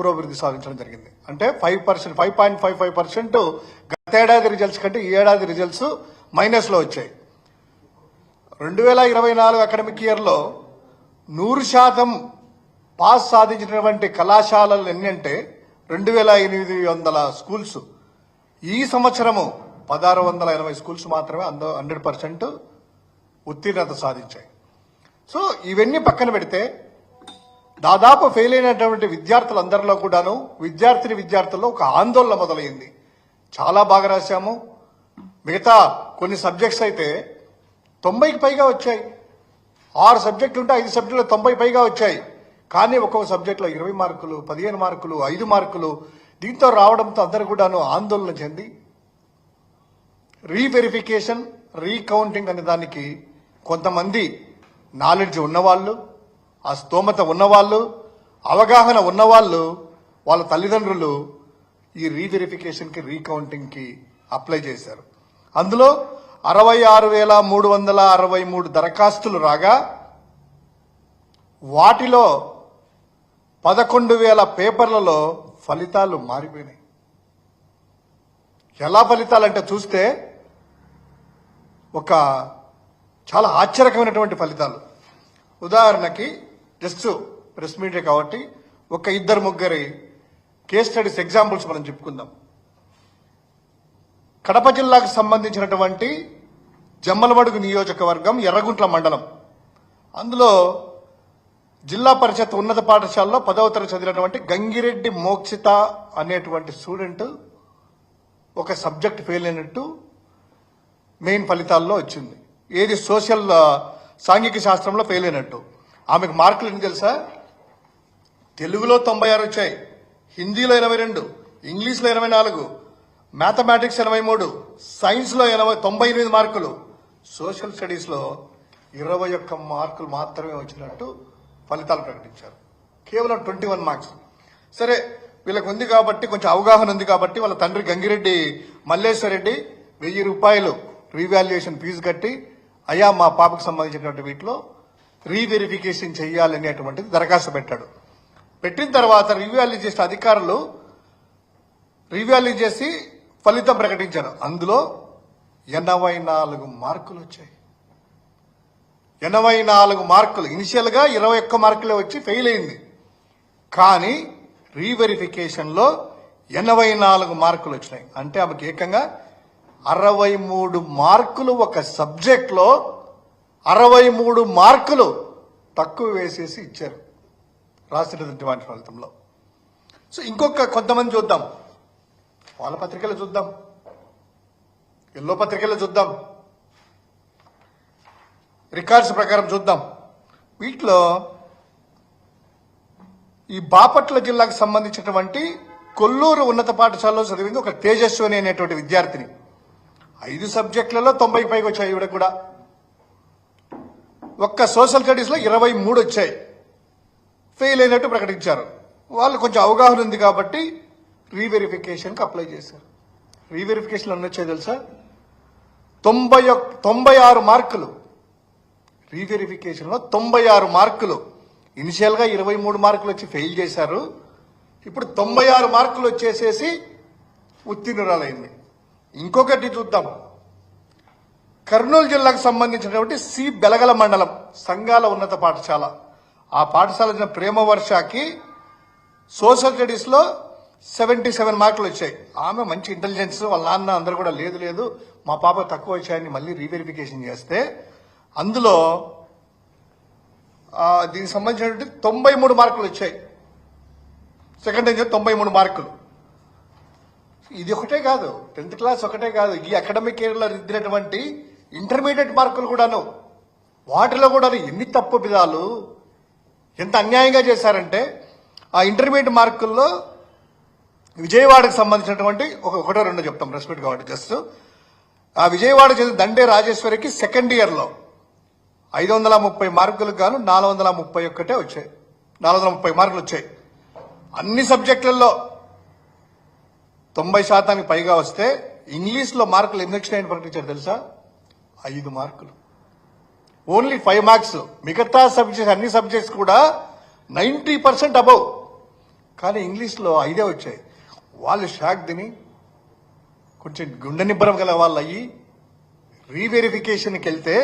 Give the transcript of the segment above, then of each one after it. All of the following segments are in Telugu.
పురోభివృద్ధి సాధించడం జరిగింది. అంటే five percent five point five five percent గతేడాది రిజల్ట్స్ కంటే ఈ ఏడాది రిజల్ట్స్ మైనస్లో వచ్చాయి. రెండు వేల ఇరవై నాలుగు అకాడమిక్ ఇయర్లో నూరు శాతం పాస్ సాధించినటువంటి కళాశాలలు ఎన్ని అంటే రెండు వేల ఎనిమిది వందల స్కూల్స్ ఈ సంవత్సరము పదహారు వందల ఎనభై స్కూల్స్ మాత్రమే అంద హండ్రెడ్ పర్సెంట్ ఉత్తీర్ణత సాధించాయి. సో ఇవన్నీ పక్కన పెడితే దాదాపు ఫెయిల్ అయినటువంటి విద్యార్థులందరిలో కూడాను విద్యార్థిని విద్యార్థుల్లో ఒక ఆందోళన మొదలైంది. చాలా బాగా రాశాము. మిగతా కొన్ని సబ్జెక్ట్స్ అయితే తొంభైకి పైగా వచ్చాయి. ఆరు సబ్జెక్టులు ఉంటే ఐదు సబ్జెక్టులు తొంభై పైగా వచ్చాయి. కానీ ఒక్కొక్క సబ్జెక్టులో ఇరవై మార్కులు పదిహేను మార్కులు ఐదు మార్కులు. దీంతో రావడంతో అందరు కూడాను ఆందోళన చెంది రీవెరిఫికేషన్ రీకౌంటింగ్ అనే దానికి కొంతమంది నాలెడ్జ్ ఉన్నవాళ్ళు ఆ స్తోమత ఉన్నవాళ్ళు అవగాహన ఉన్నవాళ్ళు వాళ్ళ తల్లిదండ్రులు ఈ రీవెరిఫికేషన్కి రీకౌంటింగ్కి అప్లై చేశారు. అందులో అరవై ఆరు వేల మూడు వందల అరవై మూడు దరఖాస్తులు రాగా వాటిలో పదకొండు వేల పేపర్లలో ఫలితాలు మారిపోయినాయి. ఎలా ఫలితాలంటే చూస్తే ఒక చాలా ఆశ్చర్యకమైనటువంటి ఫలితాలు. ఉదాహరణకి జస్ట్ ప్రెస్ మీడియా కాబట్టి ఒక ఇద్దరు ముగ్గురి కేస్ స్టడీస్ ఎగ్జాంపుల్స్ మనం చెప్పుకుందాం. కడప జిల్లాకు సంబంధించినటువంటి జమ్మలమడుగు నియోజకవర్గం ఎర్రగుంట్ల మండలం. అందులో జిల్లా పరిషత్ ఉన్నత పాఠశాలలో పదవ తరగతి చదివినటువంటి గంగిరెడ్డి మోక్షిత అనేటువంటి స్టూడెంట్ ఒక సబ్జెక్ట్ ఫెయిల్ అయినట్టు మెయిన్ ఫలితాల్లో వచ్చింది. ఏది సోషల్ సాంఘిక శాస్త్రంలో ఫెయిల్ అయినట్టు. ఆమెకు మార్కులు ఎన్ని తెలుసా? తెలుగులో తొంభై ఆరు వచ్చాయి హిందీలో ఎనభై రెండు ఇంగ్లీష్లో ఎనభై నాలుగు మ్యాథమెటిక్స్ ఎనభై మూడు సైన్స్లో ఎనభై తొంభై ఎనిమిది మార్కులు. సోషల్ స్టడీస్లో ఇరవై ఒక్క మార్కులు మాత్రమే వచ్చినట్టు ఫలితాలు ప్రకటించారు. కేవలం ట్వంటీ వన్ మార్క్స్. సరే వీళ్ళకు ఉంది కాబట్టి కొంచెం అవగాహన ఉంది కాబట్టి వాళ్ళ తండ్రి గంగిరెడ్డి మల్లేశ్వర రెడ్డి వెయ్యి రూపాయలు రీవాల్యుయేషన్ ఫీజు కట్టి అయ్యా మా పాపకు సంబంధించినటువంటి వీటిలో రీవెరిఫికేషన్ చేయాలనేటువంటిది దరఖాస్తు పెట్టాడు. పెట్టిన తర్వాత రివాల్యూ చేసిన అధికారులు రివాల్యూ చేసి ఫలితం ప్రకటించారు. అందులో ఎనభై నాలుగు మార్కులు వచ్చాయి. ఎనభై నాలుగు మార్కులు. ఇనిషియల్గా ఇరవై ఒక్క మార్కులే వచ్చి ఫెయిల్ అయింది. కానీ రీవెరిఫికేషన్లో ఎనభై నాలుగు మార్కులు వచ్చినాయి. అంటే ఆమెకి ఏకంగా అరవై మూడు మార్కులు ఒక సబ్జెక్ట్లో అరవై మూడు మార్కులు తక్కువ వేసేసి ఇచ్చారు రాసినటువంటి వాటి ఫలితంలో. సో ఇంకొక కొంతమంది చూద్దాం. వాళ్ళ పత్రికలు చూద్దాం. ఎల్లో పత్రికలు చూద్దాం. రికార్డ్స్ ప్రకారం చూద్దాం. వీటిలో ఈ బాపట్ల జిల్లాకు సంబంధించినటువంటి కొల్లూరు ఉన్నత పాఠశాలలో చదివింది ఒక తేజస్విని అనేటువంటి విద్యార్థిని. ఐదు సబ్జెక్టులలో తొంభై పైకి వచ్చాయి ఈవిడ కూడా. ఒక్క సోషల్ స్టడీస్లో ఇరవై మూడు వచ్చాయి. ఫెయిల్ అయినట్టు ప్రకటించారు. వాళ్ళు కొంచెం అవగాహన ఉంది కాబట్టి రీవెరిఫికేషన్కి అప్లై చేశారు. రీవెరిఫికేషన్ అన్నీ వచ్చాయి తెలుసా? తొంభై తొంభై ఆరు మార్కులు. రీవెరిఫికేషన్లో తొంభై ఆరు మార్కులు. ఇనిషియల్గా ఇరవై మూడు మార్కులు వచ్చి ఫెయిల్ చేశారు. ఇప్పుడు తొంభై ఆరు మార్కులు వచ్చేసేసి ఉత్తీర్ణురాలైంది. ఇంకొకటి చూద్దాం. కర్నూలు జిల్లాకు సంబంధించినటువంటి సి. బెలగల మండలం సంఘాల ఉన్నత పాఠశాల. ఆ పాఠశాల ప్రేమ వర్షకి సోషల్ స్టడీస్లో సెవెంటీ సెవెన్ మార్కులు వచ్చాయి. ఆమె మంచి ఇంటెలిజెన్స్ వాళ్ళ నాన్న అందరూ కూడా లేదు లేదు. మా పాప తక్కువ వచ్చాయని మళ్ళీ రీవెరిఫికేషన్ చేస్తే అందులో దీనికి సంబంధించినటువంటి తొంభై మూడు మార్కులు వచ్చాయి. సెకండ్ టైం తొంభై మూడు మార్కులు. ఇది ఒకటే కాదు టెన్త్ క్లాస్ ఒకటే కాదు. ఈ అకాడమిక్ ఇయర్లో దిద్దినటువంటి ఇంటర్మీడియట్ మార్కులు కూడాను. వాటిలో కూడా ఎన్ని తప్పు విధాలు ఎంత అన్యాయంగా చేశారంటే ఆ ఇంటర్మీడియట్ మార్కుల్లో విజయవాడకు సంబంధించినటువంటి ఒక ఒకటో రెండో చెప్తాం రెస్పెక్ట్ కాబట్టి జస్ట్. ఆ విజయవాడ చదివిన దండే రాజేశ్వరికి సెకండ్ ఇయర్లో ఐదు వందల ముప్పై మార్కులు గాను నాలుగు వందల ముప్పై ఒక్కటే వచ్చాయి. నాలుగు వందల ముప్పై మార్కులు వచ్చాయి. అన్ని సబ్జెక్టులలో తొంభై శాతానికి పైగా వస్తే ఇంగ్లీష్లో మార్కులు ఎన్ని వచ్చినాయని ప్రకటించారు తెలుసా? ఐదు మార్కులు. ఓన్లీ ఫైవ్ మార్క్స్ మిగతా సబ్జెక్ట్స్ అన్ని సబ్జెక్ట్స్ కూడా నైంటీ పర్సెంట్ అబౌవ్ కానీ ఇంగ్లీష్లో ఐదే వచ్చాయి. వాళ్ళు షాక్ తిని కొంచెం గుండె నిబ్బరం గల వాళ్ళు అయ్యి రీవెరిఫికేషన్కి వెళ్తే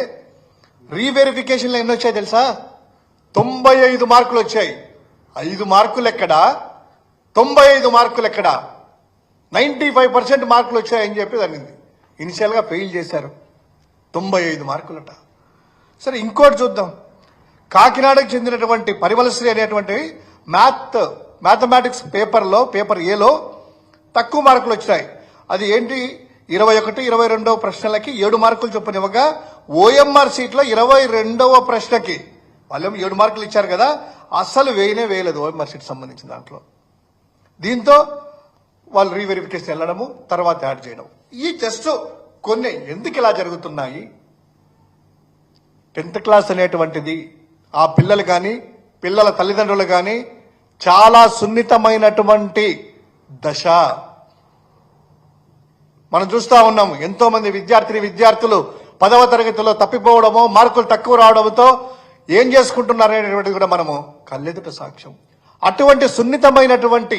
రీవెరిఫికేషన్లో ఎన్ని వచ్చాయి తెలుసా? తొంభై ఐదు మార్కులు వచ్చాయి. ఐదు మార్కులు ఎక్కడా? తొంభై ఐదు మార్కులు ఎక్కడా? నైంటీ ఫైవ్ పర్సెంట్ మార్కులు వచ్చాయని చెప్పి దాన్ని ఇనిషియల్గా ఫెయిల్ చేశారు. తొంభై ఐదు మార్కులట. సరే ఇంకోటి చూద్దాం. కాకినాడకు చెందినటువంటి పరిమళశ్రీ అనేటువంటి మ్యాథ్ మ్యాథమెటిక్స్ పేపర్లో పేపర్ ఏలో తక్కువ మార్కులు వచ్చాయి అది ఏంటి? ఇరవై ఒకటి ఇరవై రెండవ ప్రశ్నలకి ఏడు మార్కులు చొప్పున ఇవ్వగా ఓఎంఆర్ సీట్లో ఇరవై రెండవ ప్రశ్నకి వాళ్ళేమో ఏడు మార్కులు ఇచ్చారు కదా అస్సలు వేయనే వేయలేదు ఓఎంఆర్ సీట్ సంబంధించిన దాంట్లో. దీంతో వాళ్ళు రీవెరిఫికేషన్ వెళ్ళడము తర్వాత యాడ్ చేయడం. ఈ జస్ట్ కొన్ని ఎందుకు ఇలా జరుగుతున్నాయి? టెన్త్ క్లాస్ అనేటువంటిది ఆ పిల్లలు కానీ పిల్లల తల్లిదండ్రులు కానీ చాలా సున్నితమైనటువంటి దశ. మనం చూస్తా ఉన్నాము ఎంతోమంది విద్యార్థిని విద్యార్థులు పదవ తరగతిలో తప్పిపోవడము మార్కులు తక్కువ రావడంతో ఏం చేసుకుంటున్నారనేటువంటిది కూడా మనము కళ్ళెదుట సాక్ష్యం. అటువంటి సున్నితమైనటువంటి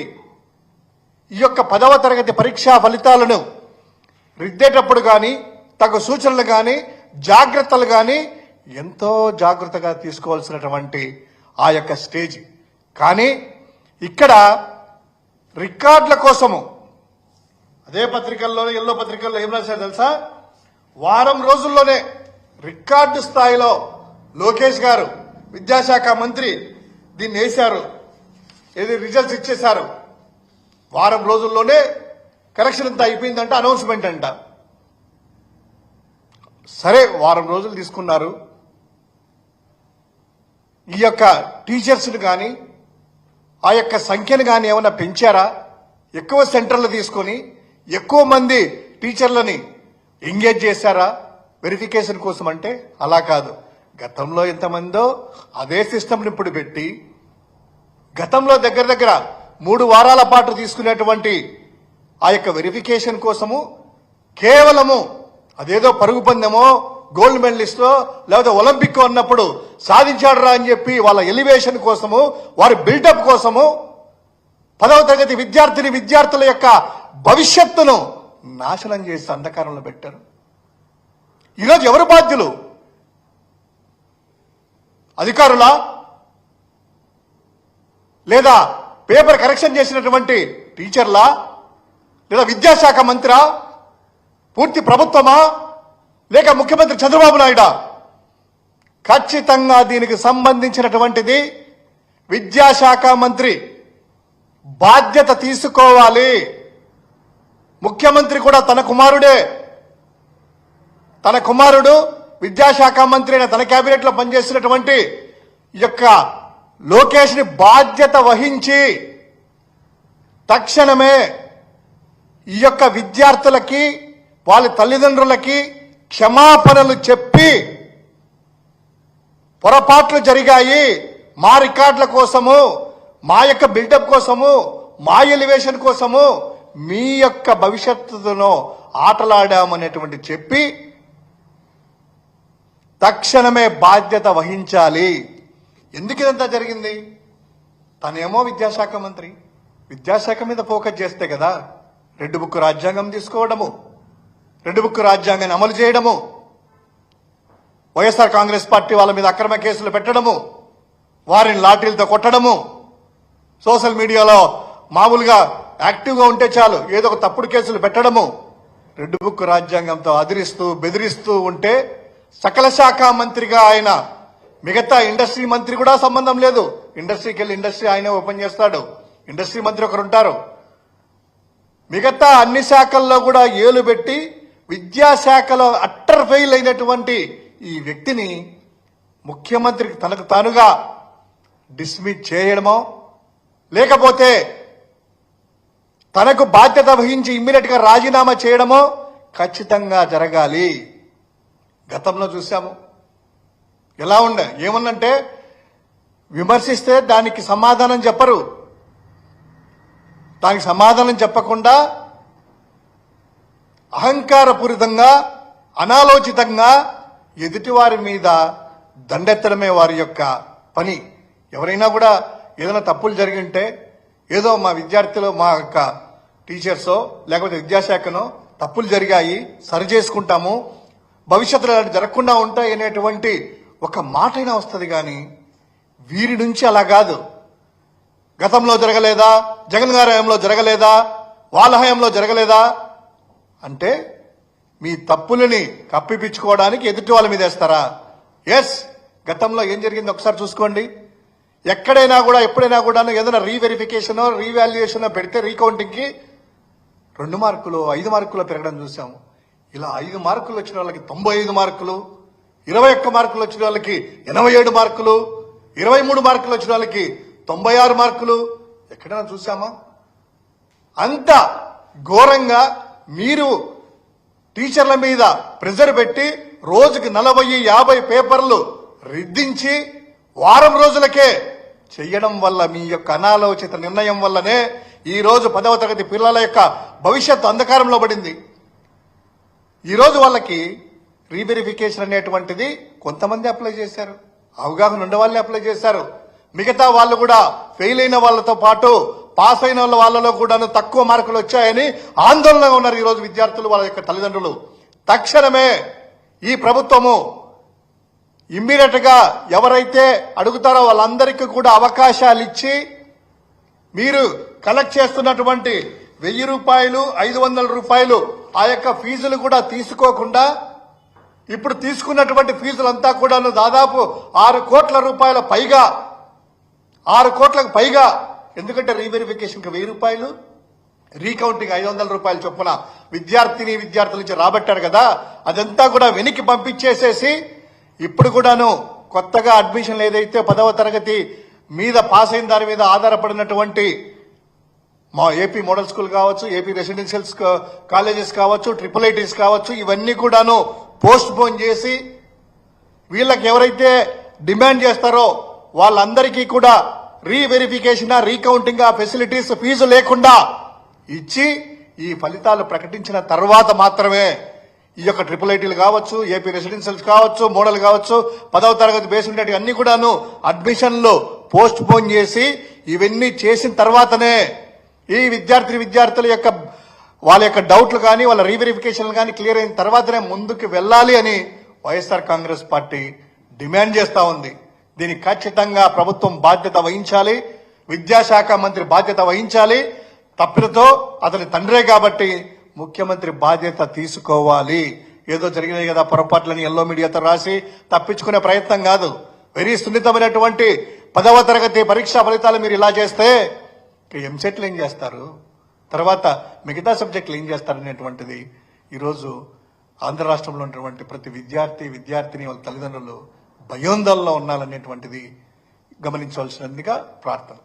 ఈ యొక్క పదవ తరగతి పరీక్షా ఫలితాలను రిద్దేటప్పుడు కానీ తగు సూచనలు కానీ జాగ్రత్తలు కానీ ఎంతో జాగ్రత్తగా తీసుకోవాల్సినటువంటి ఆ యొక్క స్టేజ్. కానీ ఇక్కడ రికార్డుల కోసము అదే పత్రికల్లో ఎల్లో పత్రికల్లో ఏం రాశారు తెలుసా? వారం రోజుల్లోనే రికార్డు స్థాయిలో లోకేష్ గారు విద్యాశాఖ మంత్రి దీన్ని వేశారు. ఏది రిజల్ట్స్ ఇచ్చేశారు. వారం రోజుల్లోనే కరెక్షన్ అంతా అయిపోయిందంట అనౌన్స్మెంట్ అంట. సరే వారం రోజులు తీసుకున్నారు. ఈ యొక్క టీచర్స్ని కానీ ఆ యొక్క సంఖ్యను కానీ ఏమైనా పెంచారా? ఎక్కువ సెంటర్లు తీసుకొని ఎక్కువ మంది టీచర్లని ఎంగేజ్ చేశారా? వెరిఫికేషన్ కోసం అంటే అలా కాదు. గతంలో ఎంతమందో అదే సిస్టమ్ని ఇప్పుడు పెట్టి గతంలో దగ్గర దగ్గర మూడు వారాల పాటు తీసుకునేటువంటి ఆ యొక్క వెరిఫికేషన్ కోసము కేవలము అదేదో పరుగు పందెమో గోల్డ్ మెడలిస్టో లేకపోతే ఒలింపిక్ అన్నప్పుడు సాధించాడురా అని చెప్పి వాళ్ళ ఎలివేషన్ కోసము వారి బిల్డప్ కోసము పదవ తరగతి విద్యార్థిని విద్యార్థుల యొక్క భవిష్యత్తును నాశనం చేసి అంధకారంలో పెట్టారు. ఈరోజు ఎవరు బాధ్యులు? అధికారులా లేదా పేపర్ కరెక్షన్ చేసినటువంటి టీచర్లా లేదా విద్యాశాఖ మంత్రా పూర్తి ప్రభుత్వమా? లేక ముఖ్యమంత్రి చంద్రబాబు నాయుడా? ఖచ్చితంగా దీనికి సంబంధించినటువంటిది విద్యాశాఖ మంత్రి బాధ్యత తీసుకోవాలి. ముఖ్యమంత్రి కూడా తన కుమారుడే. తన కుమారుడు విద్యాశాఖ మంత్రి అయిన తన క్యాబినెట్లో పనిచేస్తున్నటువంటి యొక్క లోకేష్ని బాధ్యత వహించి తక్షణమే ఈ యొక్క విద్యార్థులకి వాళ్ళ తల్లిదండ్రులకి క్షమాపణలు చెప్పి పొరపాట్లు జరిగాయి. మా రికార్డుల కోసము మా యొక్క బిల్డప్ కోసము మా ఎలివేషన్ కోసము మీ యొక్క భవిష్యత్తును ఆటలాడామనేటువంటి చెప్పి తక్షణమే బాధ్యత వహించాలి. ఎందుకు ఇదంతా జరిగింది? తనేమో విద్యాశాఖ మంత్రి. విద్యాశాఖ మీద ఫోకస్ చేస్తే కదా. రెడ్ బుక్ రాజ్యాంగం తీసుకోవడము రెడ్ బుక్ రాజ్యాంగాన్ని అమలు చేయడము వైఎస్ఆర్ కాంగ్రెస్ పార్టీ వాళ్ళ మీద అక్రమ కేసులు పెట్టడము వారిని లాఠీలతో కొట్టడము సోషల్ మీడియాలో మామూలుగా యాక్టివ్గా ఉంటే చాలు ఏదో ఒక తప్పుడు కేసులు పెట్టడము రెడ్ బుక్ రాజ్యాంగంతో అదిరిస్తూ బెదిరిస్తూ ఉంటే సకల శాఖ మంత్రిగా ఆయన మిగతా ఇండస్ట్రీ మంత్రి కూడా సంబంధం లేదు. ఇండస్ట్రీకి వెళ్ళి ఇండస్ట్రీ ఆయనే ఓపెన్ చేస్తాడు. ఇండస్ట్రీ మంత్రి ఒకరు ఉంటారు మిగతా అన్ని శాఖల్లో కూడా ఏలు పెట్టి విద్యాశాఖలో అట్టర్ ఫెయిల్ అయినటువంటి ఈ వ్యక్తిని ముఖ్యమంత్రికి తనకు తానుగా డిస్మిస్ చేయడమో లేకపోతే తనకు బాధ్యత వహించి ఇమ్మీడియట్గా రాజీనామా చేయడమో ఖచ్చితంగా జరగాలి. గతంలో చూసాము ఎలా ఉండే? ఏమన్నంటే విమర్శిస్తే దానికి సమాధానం చెప్పరు. దానికి సమాధానం చెప్పకుండా అహంకారపూరితంగా అనాలోచితంగా ఎదుటివారి మీద దండెత్తడమే వారి యొక్క పని. ఎవరైనా కూడా ఏదైనా తప్పులు జరిగి ఉంటే ఏదో మా విద్యార్థులు మా యొక్క టీచర్సో లేకపోతే విద్యాశాఖనో తప్పులు జరిగాయి సరి చేసుకుంటాము భవిష్యత్తులో అలాంటి జరగకుండా ఉంటాయి అనేటువంటి ఒక మాటైనా వస్తుంది కానీ వీరి నుంచి అలా కాదు. గతంలో జరగలేదా? జగన్ గారి హయాంలో జరగలేదా? వాళ్ళ హయాంలో జరగలేదా? అంటే మీ తప్పులని కప్పిపించుకోవడానికి ఎదుటి వాళ్ళ మీద వేస్తారా? ఎస్ గతంలో ఏం జరిగింది ఒకసారి చూసుకోండి. ఎక్కడైనా కూడా ఎప్పుడైనా కూడా ఏదైనా రీవెరిఫికేషన్ రీవాల్యుయేషన్ పెడితే రీకౌంటింగ్కి రెండు మార్కులు ఐదు మార్కులు పెరగడం చూసాము ఇలా ఐదు మార్కులు వచ్చిన వాళ్ళకి తొంభై ఐదు మార్కులు ఇరవై ఒక్క మార్కులు వచ్చిన వాళ్ళకి ఎనభై ఏడు మార్కులు ఇరవై మూడు మార్కులు వచ్చిన వాళ్ళకి తొంభై ఆరు మార్కులు ఎక్కడైనా చూసామా అంత ఘోరంగా మీరు టీచర్ల మీద ప్రెజర్ పెట్టి రోజుకి నలభై యాభై పేపర్లు రిద్దించి వారం రోజులకే చెయ్యడం వల్ల మీ యొక్క అనాలోచిత నిర్ణయం వల్లనే ఈ రోజు పదవ తరగతి పిల్లల యొక్క భవిష్యత్తు అంధకారంలో పడింది. ఈరోజు వాళ్ళకి రీవెరిఫికేషన్ అనేటువంటిది కొంతమంది అప్లై చేశారు. అవగాహన ఉండే అప్లై చేశారు. మిగతా వాళ్ళు కూడా ఫెయిల్ అయిన వాళ్ళతో పాటు పాస్ అయిన వాళ్ళ వాళ్ళలో కూడాను తక్కువ మార్కులు వచ్చాయని ఆందోళనగా ఉన్నారు ఈరోజు విద్యార్థులు వాళ్ళ యొక్క తల్లిదండ్రులు. తక్షణమే ఈ ప్రభుత్వము ఇమ్మీడియట్గా ఎవరైతే అడుగుతారో వాళ్ళందరికీ కూడా అవకాశాలు ఇచ్చి మీరు కలెక్ట్ చేస్తున్నటువంటి వెయ్యి రూపాయలు ఐదు వందల రూపాయలు ఆ యొక్క ఫీజులు కూడా తీసుకోకుండా ఇప్పుడు తీసుకున్నటువంటి ఫీజులంతా కూడా దాదాపు ఆరు కోట్ల రూపాయల పైగా ఆరు కోట్లకు పైగా. ఎందుకంటే రీవెరిఫికేషన్కి వెయ్యి రూపాయలు రీకౌంటింగ్ ఐదు వందల రూపాయలు చొప్పున విద్యార్థిని విద్యార్థుల నుంచి రాబట్టారు కదా అదంతా కూడా వెనక్కి పంపించేసేసి ఇప్పుడు కూడాను కొత్తగా అడ్మిషన్లు ఏదైతే పదవ తరగతి మీద పాస్ అయిన దాని మీద ఆధారపడినటువంటి మా ఏపీ మోడల్ స్కూల్ కావచ్చు ఏపీ రెసిడెన్షియల్ కాలేజెస్ కావచ్చు ట్రిపుల్ ఐటీస్ కావచ్చు ఇవన్నీ కూడాను పోస్ట్ పోన్ చేసి వీళ్ళకి ఎవరైతే డిమాండ్ చేస్తారో వాళ్ళందరికీ కూడా రీవెరిఫికేషన్ రీకౌంటింగ్ ఆ ఫెసిలిటీస్ ఫీజు లేకుండా ఇచ్చి ఈ ఫలితాలు ప్రకటించిన తర్వాత మాత్రమే ఈ యొక్క ట్రిపుల్ ఐటీలు కావచ్చు ఏపీ రెసిడెన్షియల్స్ కావచ్చు మోడల్ కావచ్చు పదవ తరగతి బేసిక్ అన్ని కూడాను అడ్మిషన్లు పోస్ట్ పోన్ చేసి ఇవన్నీ చేసిన తర్వాతనే ఈ విద్యార్థి విద్యార్థుల యొక్క వాళ్ళ యొక్క డౌట్లు కానీ వాళ్ళ రీవెరిఫికేషన్లు కానీ క్లియర్ అయిన తర్వాతనే ముందుకు వెళ్ళాలి అని వైఎస్ఆర్ కాంగ్రెస్ పార్టీ డిమాండ్ చేస్తా ఉంది. దీనికి ఖచ్చితంగా ప్రభుత్వం బాధ్యత వహించాలి విద్యాశాఖ మంత్రి బాధ్యత వహించాలి. తప్పులతో అతని తండ్రే కాబట్టి ముఖ్యమంత్రి బాధ్యత తీసుకోవాలి. ఏదో జరిగినాయి కదా పొరపాట్లని ఎల్లో మీడియాతో రాసి తప్పించుకునే ప్రయత్నం కాదు. వెరీ సున్నితమైనటువంటి పదవ తరగతి పరీక్షా ఫలితాలు మీరు ఇలా చేస్తే ఎంసెట్లు ఏం చేస్తారు? తర్వాత మిగతా సబ్జెక్టులు ఏం చేస్తారు అనేటువంటిది ఈరోజు ఆంధ్ర రాష్ట్రంలో ఉన్నటువంటి ప్రతి విద్యార్థి విద్యార్థిని వాళ్ళ తల్లిదండ్రులు భయోందనలో ఉండాలనేటువంటిది గమనించవలసినదిగా ప్రార్థన.